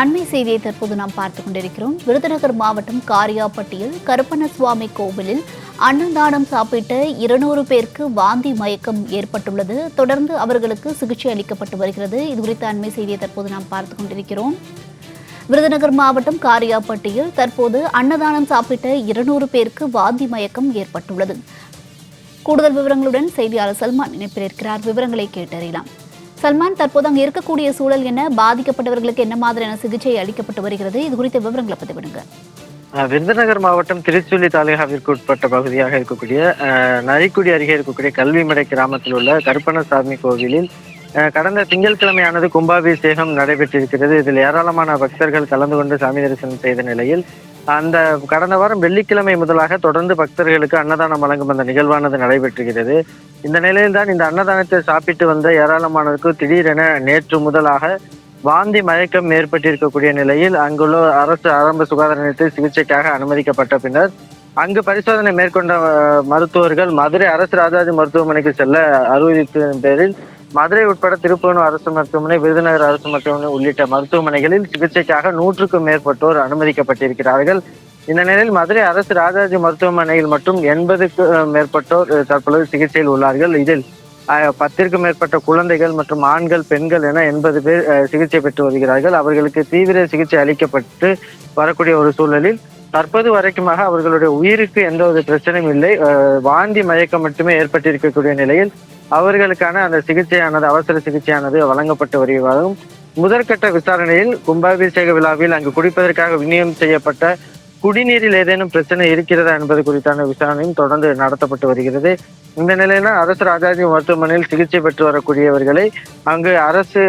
அண்மை செய்தியை தற்போது நாம் பார்த்து கொண்டிருக்கிறோம். விருதுநகர் மாவட்டம் காரியாப்பட்டியில் கருப்பணசுவாமி கோவிலில் அன்னதானம் சாப்பிட்ட இருநூறு பேருக்கு வாந்தி மயக்கம் ஏற்பட்டுள்ளது. தொடர்ந்து அவர்களுக்கு சிகிச்சை அளிக்கப்பட்டு வருகிறது. இது குறித்த அண்மை செய்தியை தற்போது நாம் பார்த்து கொண்டிருக்கிறோம். விருதுநகர் மாவட்டம் காரியாப்பட்டியில் தற்போது அன்னதானம் சாப்பிட்ட இருநூறு பேருக்கு வாந்தி மயக்கம் ஏற்பட்டுள்ளது. கூடுதல் விவரங்களுடன் செய்தியாளர் சல்மான் இணைப்பில் இருக்கிறார். விவரங்களை கேட்டறியலாம். சல்மான் தற்போது அங்கே இருக்கக்கூடிய சூழல் என்ன? பாதிக்கப்பட்டவர்களுக்கு என்ன மாதிரியான சிகிச்சை அளிக்கப்பட்டு வருகிறது? இது குறித்த விவரங்களை பதிவிடுங்க. விருதுநகர் மாவட்டம் திருச்சுழி தாலுகாவிற்கு உட்பட்ட பகுதியாக இருக்கக்கூடிய அஹ், நரிக்குடி அருகே இருக்கக்கூடிய கல்விமடை கிராமத்தில் உள்ள கருப்பணசாமி கோவிலில் அஹ், கடந்த திங்கட்கிழமையானது கும்பாபிஷேகம் நடைபெற்றிருக்கிறது. இதில் ஏராளமான பக்தர்கள் கலந்து கொண்டு சாமி தரிசனம் செய்த நிலையில் அந்த கடந்த வாரம் வெள்ளிக்கிழமை முதலாக தொடர்ந்து பக்தர்களுக்கு அன்னதானம் வழங்கும் அந்த நிகழ்வானது நடைபெற்றுகிறது இந்த நிலையில்தான் இந்த அன்னதானத்தை சாப்பிட்டு வந்த ஏராளமானோருக்கு திடீரென நேற்று முதலாக வாந்தி மயக்கம் ஏற்பட்டிருக்கக்கூடிய நிலையில் அங்குள்ள அரசு ஆரம்ப சுகாதார நிலையத்தில் சிகிச்சைக்காக அனுமதிக்கப்பட்ட பின்னர் அங்கு பரிசோதனை மேற்கொண்ட மருத்துவர்கள் மதுரை அரசு ராஜாஜி மருத்துவமனைக்கு செல்ல அறிவுறுத்தின் பேரில் மதுரை உட்பட திருப்பூர் அரசு மருத்துவமனை விருதுநகர் அரசு மருத்துவமனை உள்ளிட்ட மருத்துவமனைகளில் சிகிச்சைக்காக நூற்றுக்கும் மேற்பட்டோர் அனுமதிக்கப்பட்டிருக்கிறார்கள். இந்த நிலையில் மதுரை அரசு ராஜாஜி மருத்துவமனையில் மட்டும் எண்பதுக்கு மேற்பட்டோர் தற்பொழுது சிகிச்சையில் உள்ளார்கள். இதில் பத்திற்கும் மேற்பட்ட குழந்தைகள் மற்றும் ஆண்கள் பெண்கள் என எண்பது பேர் சிகிச்சை பெற்று வருகிறார்கள். அவர்களுக்கு தீவிர சிகிச்சை அளிக்கப்பட்டு வரக்கூடிய ஒரு சூழலில் தற்போது வரைக்குமாக அவர்களுடைய உயிருக்கு எந்த ஒரு பிரச்சனையும் இல்லை. வாந்தி மயக்கம் மட்டுமே ஏற்பட்டிருக்கக்கூடிய நிலையில் அவர்களுக்கான அந்த சிகிச்சையானது அவசர சிகிச்சையானது வழங்கப்பட்டு வருவதாகவும் முதற்கட்ட விசாரணையில் கும்பாபிஷேக விழாவில் அங்கு குடிப்பதற்காக விநியோகம் செய்யப்பட்ட குடிநீரில் ஏதேனும் பிரச்சனை இருக்கிறதா என்பது குறித்தான விசாரணையும் தொடர்ந்து நடத்தப்பட்டு வருகிறது. இந்த நிலையில அரசு ராஜாஜி மருத்துவமனையில் சிகிச்சை பெற்று வரக்கூடியவர்களை அங்கு அரசு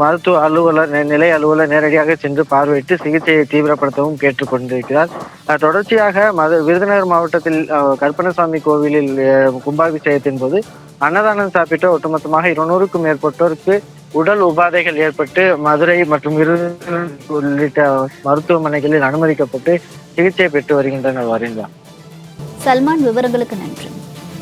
மருத்துவ அலுவலர் நிலை அலுவலர் நேரடியாக சென்று பார்வையிட்டு சிகிச்சையை தீவிரப்படுத்தவும் கேட்டுக்கொண்டிருக்கிறார் தொடர்ச்சியாக மது விருதுநகர் மாவட்டத்தில் அஹ், கோவிலில் கும்பாபிஷேகத்தின் போது அன்னதானம் சாப்பிட்ட ஒட்டுமொத்தமாக இருநூறுக்கும் மேற்பட்டோருக்கு உடல் உபாதைகள் ஏற்பட்டு மதுரை மற்றும் உள்ளிட்ட மருத்துவமனைகளில் அனுமதிக்கப்பட்டு சிகிச்சை பெற்று வருகின்றனர் வருகின்றனர் சல்மான் விவரங்களுக்கு நன்றி.